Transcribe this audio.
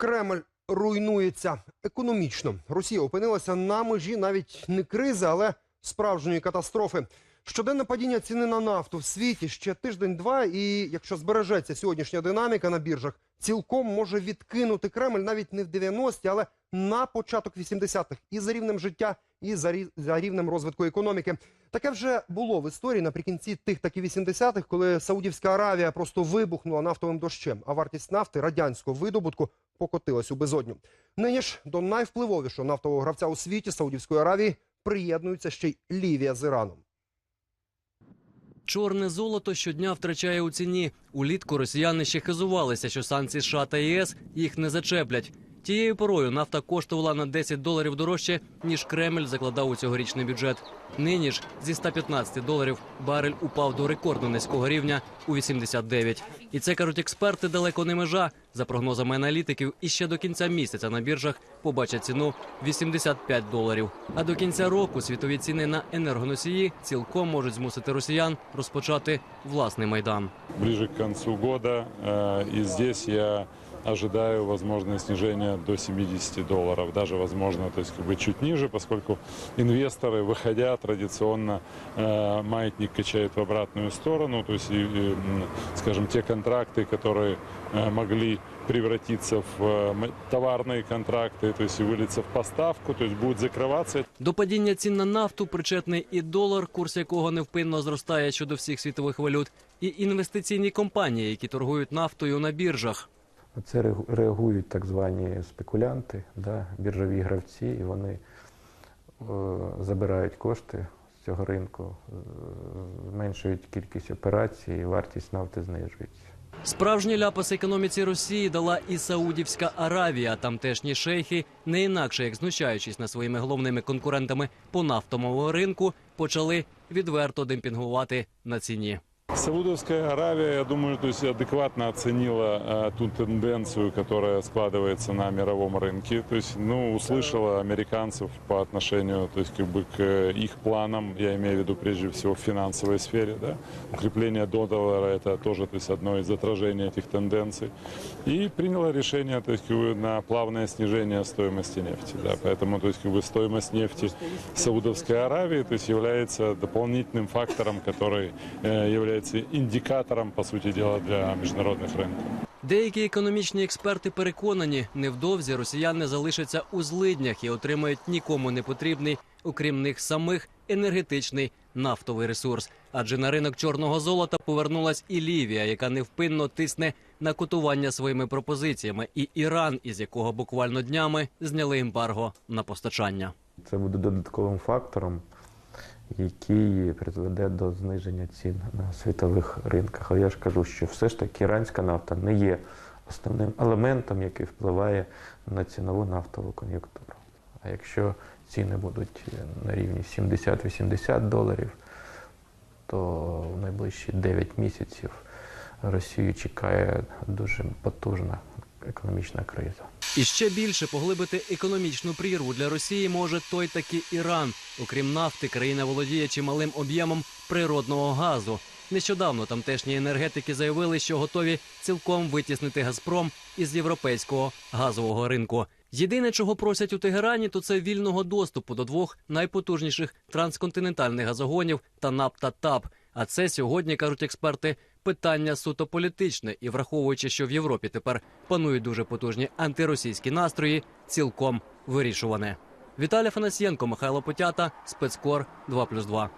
Кремль руйнується економічно. Росія опинилася на межі навіть не кризи, але справжньої катастрофи. Щоденне падіння ціни на нафту в світі ще тиждень-два, і якщо збережеться сьогоднішня динаміка на біржах, цілком може відкинути Кремль навіть не в 90-ті, але на початок 80-х і за рівнем життя, і за, рі- за рівнем розвитку економіки. Таке вже було в історії наприкінці тих таки 80-х, коли Саудівська Аравія просто вибухнула нафтовим дощем, а вартість нафти радянського видобутку покотилась у безодню. Нині ж до найвпливовішого нафтового гравця у світі Саудівської Аравії приєднується ще й Лівія з Іраном. Чорне золото щодня втрачає у ціні. Улітку росіяни ще хизувалися, що санкції США та ЄС їх не зачеплять. Тією порою нафта коштувала на 10 доларів дорожче, ніж Кремль закладав у цьогорічний бюджет. Нині ж зі 115 доларів барель упав до рекордно низького рівня у 89. І це кажуть експерти далеко не межа. За прогнозами аналітиків, і ще до кінця місяця на біржах побачать ціну 85 доларів. А до кінця року світові ціни на енергоносії цілком можуть змусити росіян розпочати власний майдан. ближе к года. э, И здесь я ожидаю возможное снижение до 70 долларов, даже возможно, то есть как бы чуть ниже, поскольку инвесторы, выходя традиционно, э, маятник качает в обратную сторону, то есть, и, и, м, скажем, те контракты, которые э, могли превратиться в э, м- товарные контракты, то есть и вылиться в поставку, то есть будут закрываться. До падіння цін на нафту причетний і долар, курс якого невпинно зростає щодо всіх світових валют, і інвестиційні компанії, які торгують нафтою на біржах. Це реагу- реагують так звані спекулянти, да, біржові гравці, і вони е, забирають кошти з цього ринку, е, зменшують кількість операцій, і вартість нафти знижується. Справжні ляпас економіці Росії дала і Саудівська Аравія. Тамтешні шейхи, не інакше як знущаючись над своїми головними конкурентами по нафтовому ринку, почали відверто демпінгувати на ціні. Саудовская Аравия, я думаю, то есть адекватно оценила э, ту тенденцию, которая складывается на мировом рынке. То есть, ну, услышала американцев по отношению, то есть, как бы к их планам, я имею в виду прежде всего в финансовой сфере, да. Укрепление до доллара это тоже, то есть, одно из отражений этих тенденций. И приняла решение, то есть, как бы, на плавное снижение стоимости нефти, да. Поэтому, то есть, как бы стоимость нефти Саудовской Аравии, то есть, является дополнительным фактором, который э, является индикатором, по сути дела, для международных рынков. Деякі економічні експерти переконані, невдовзі росіяни залишаться у злиднях і отримають нікому не потрібний, окрім них самих, енергетичний нафтовий ресурс. Адже на ринок чорного золота повернулась і Лівія, яка невпинно тисне на котування своїми пропозиціями, і Іран, із якого буквально днями зняли ембарго на постачання. Це буде додатковим фактором, який призведе до зниження цін на світових ринках. Але я ж кажу, що все ж таки іранська нафта не є основним елементом, який впливає на цінову нафтову кон'юнктуру. А якщо ціни будуть на рівні 70-80 доларів, то в найближчі 9 місяців Росію чекає дуже потужна економічна криза. І ще більше поглибити економічну прірву для Росії може той таки Іран. Окрім нафти, країна володіє чималим об'ємом природного газу. Нещодавно тамтешні енергетики заявили, що готові цілком витіснити Газпром із європейського газового ринку. Єдине, чого просять у Тегерані, то це вільного доступу до двох найпотужніших трансконтинентальних газогонів ТАНАП та ТАП. А це сьогодні кажуть експерти. Питання суто політичне, і враховуючи, що в Європі тепер панують дуже потужні антиросійські настрої, цілком вирішуване. Віталій Фанасієнко, Михайло Потята, спецкор 2+,2.